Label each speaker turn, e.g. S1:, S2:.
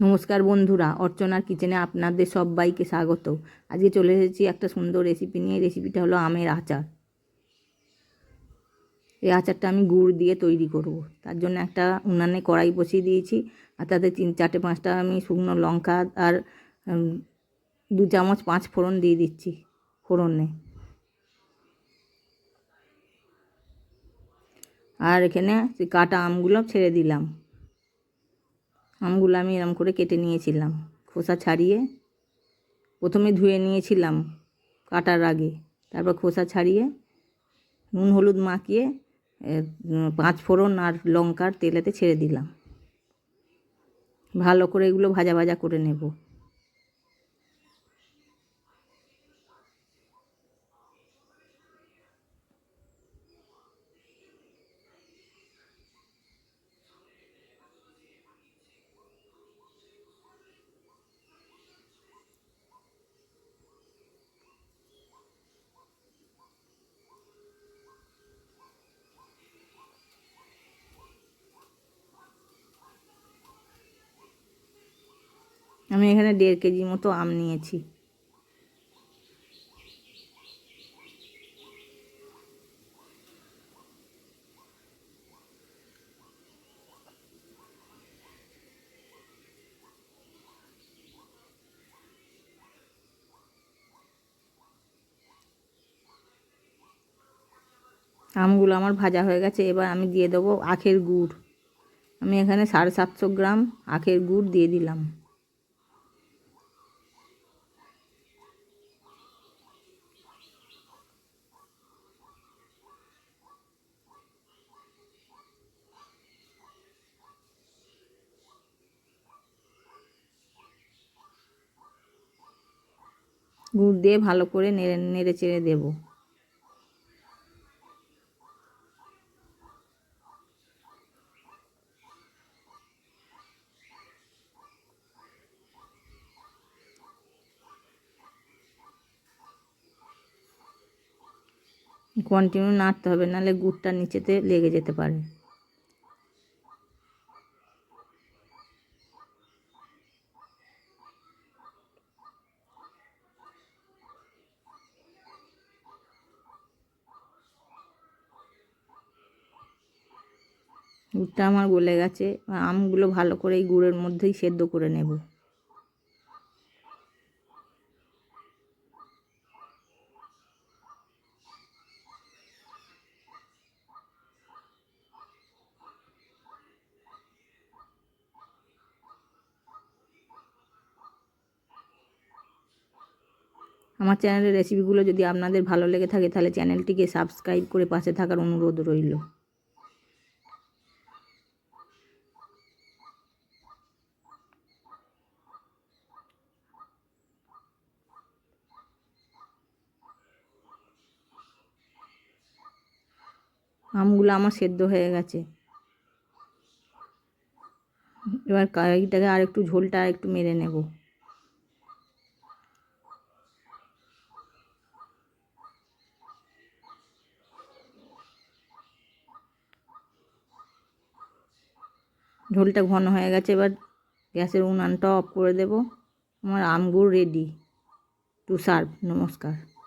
S1: নমস্কার বন্ধুরা, অর্চনার কিচেনে আপনাদের সবাইকে স্বাগত। আজকে চলে এসেছি একটা সুন্দর রেসিপি নিয়ে। রেসিপিটা হলো আমের আচার। এই আচারটা আমি গুড় দিয়ে তৈরি করব। তার জন্য একটা উনানে কড়াই বসিয়ে দিয়েছি। আর তাতে তিন, চারটে, পাঁচটা আমি শুকনো লঙ্কা আর দু চামচ পাঁচ ফোড়ন দিয়ে দিচ্ছি ফোড়নে। আর এখানে কাটা আমগুলো ছেড়ে দিলাম। আমগুলো আমি এরম করে কেটে নিয়েছিলাম। খোসা ছাড়িয়ে প্রথমে ধুয়ে নিয়েছিলাম কাটার আগে। তারপর খোসা ছাড়িয়ে নুন, হলুদ মাখিয়ে পাঁচ ফোড়ন আর লঙ্কার তেলেতে ছেড়ে দিলাম। ভালো করে এগুলো ভাজা ভাজা করে নেব। আমি এখানে দেড় কেজি মতো আম নিয়েছি। আমগুলো আমার ভাজা হয়ে গেছে, এবার আমি দিয়ে দেবো আখের গুড়। আমি এখানে সাড়ে সাতশো গ্রাম আখের গুড় দিয়ে দিলাম। গুড় দিয়ে ভালো করে নেড়ে নেড়ে চেড়ে দেবো। কন্টিনিউ নাড়তে হবে, নাহলে গুড়টা নিচেতে লেগে যেতে পারে। গুড়টা আমার গলে গেছে আমগুলো ভালো করে এই গুড়ের মধ্যেই সেদ্ধ করে নেব। আমার চ্যানেলের রেসিপিগুলো যদি আপনাদের ভালো লেগে থাকে, তাহলে চ্যানেলটিকে সাবস্ক্রাইব করে পাশে থাকার অনুরোধ রইল। আমগুলো আমার সেদ্ধ হয়ে গেছে। এবার কড়াইটাকে আর একটু ঝোলটা আর একটু মেরে নেব। ঝোলটা ঘন হয়ে গেছে, এবার গ্যাসের উনানটা অফ করে দেব। আমার আমগুড় রেডি টু সার্ভ নমস্কার।